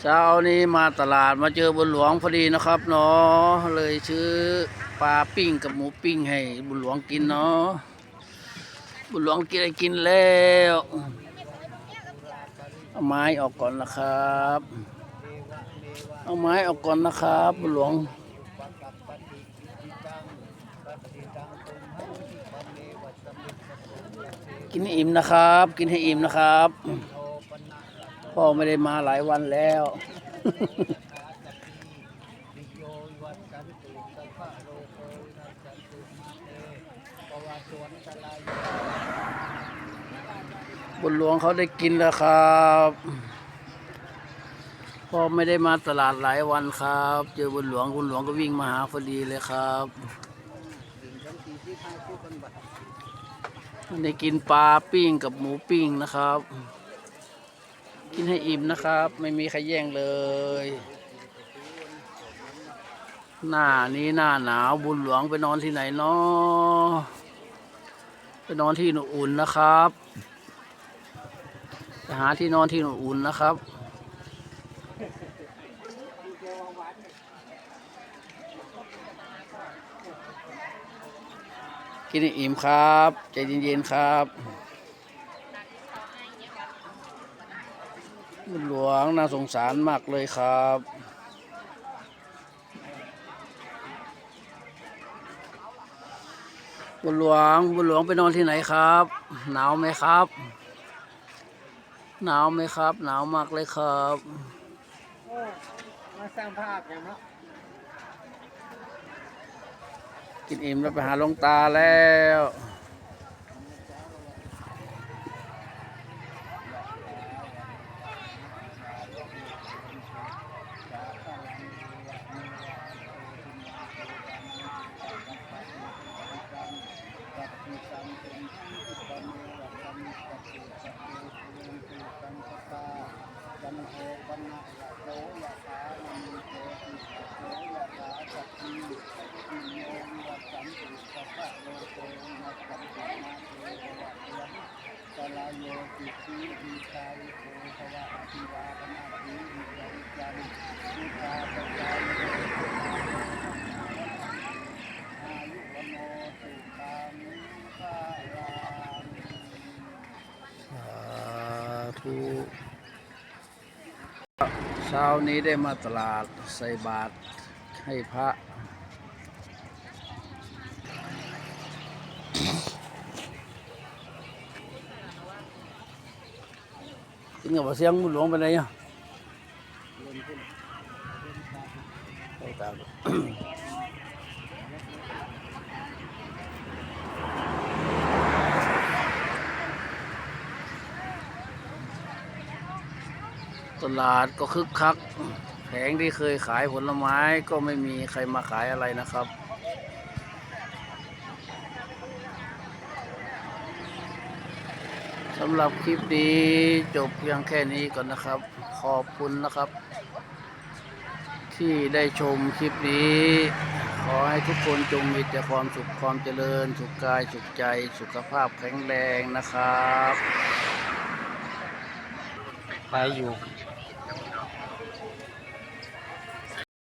เช้านี้มาตลาดมาเจอบุญหลวงพอดีนะครับเนาะเลยซื้อปลาปิ้งกับหมูปิ้งให้บุญหลวงกินเนาะบุญหลวงกินอะไรกินแล้วเอาไม้ออกก่อนนะครับ เอาไม้ออกก่อนนะครับ บุญหลวงกินให้อิ่มนะครับ กินให้อิ่มนะครับ พ่อไม่ได้มาหลายวันแล้ว บุญหลวงเขาได้กินแล้วครับพ่อไม่ได้มาตลาดหลายวันครับ เจอบุญหลวงบุญหลวงก็วิ่งมาหาพอดีเลยครับได้กินปลาปิ้งกับหมูปิ้งนะครับ กินให้อิ่มนะครับ ไม่มีใครแย่งเลย หน้านี้หน้าหนาวบุญหลวงไปนอนที่ไหนเนาะไปนอนที่อุ่นๆนะครับไปหาที่นอนที่อุ่นๆนะครับกินให้อิ่มครับ ใจเย็นๆครับ บุญหลวงน่าสงสารมากเลยครับ บุญหลวง บุญหลวงไปนอนที่ไหนครับ หนาวไหมครับ หนาวไหมครับ หนาวมากเลยครับโอ้มาสร้างภาพอย่างเนาะกินอิ่มแล้วไปหาหลวงตาแล้ว จันโทปนะยะโสยะถามณีโตติโสยะถาสัพพิอิโยวิวัตสันติสัพพะโลโกนัสสัพพิมาเทวะยันสลายโยติสีดีชายโภภวะอภิวาทนาสีวิจาริจันทุกาปัจจายโยอายุวโนสุขังภาลัง สา ธุเช้านี้ได้มาตลาดใส่บาตรให้พระ กินกับเสียงบุหลวงไปไหนอะไปต ตลาดก็คึกคัก แผงที่เคยขายผลไม้ก็ไม่มีใครมาขายอะไรนะครับ สำหรับคลิปนี้จบเพียงแค่นี้ก่อนนะครับ ขอบคุณนะครับ ที่ได้ชมคลิปนี้ ขอให้ทุกคนจงมีแต่ความสุขความเจริญ สุขกาย สุขใจ สุขภาพแข็งแรงนะครับ ไปอยู่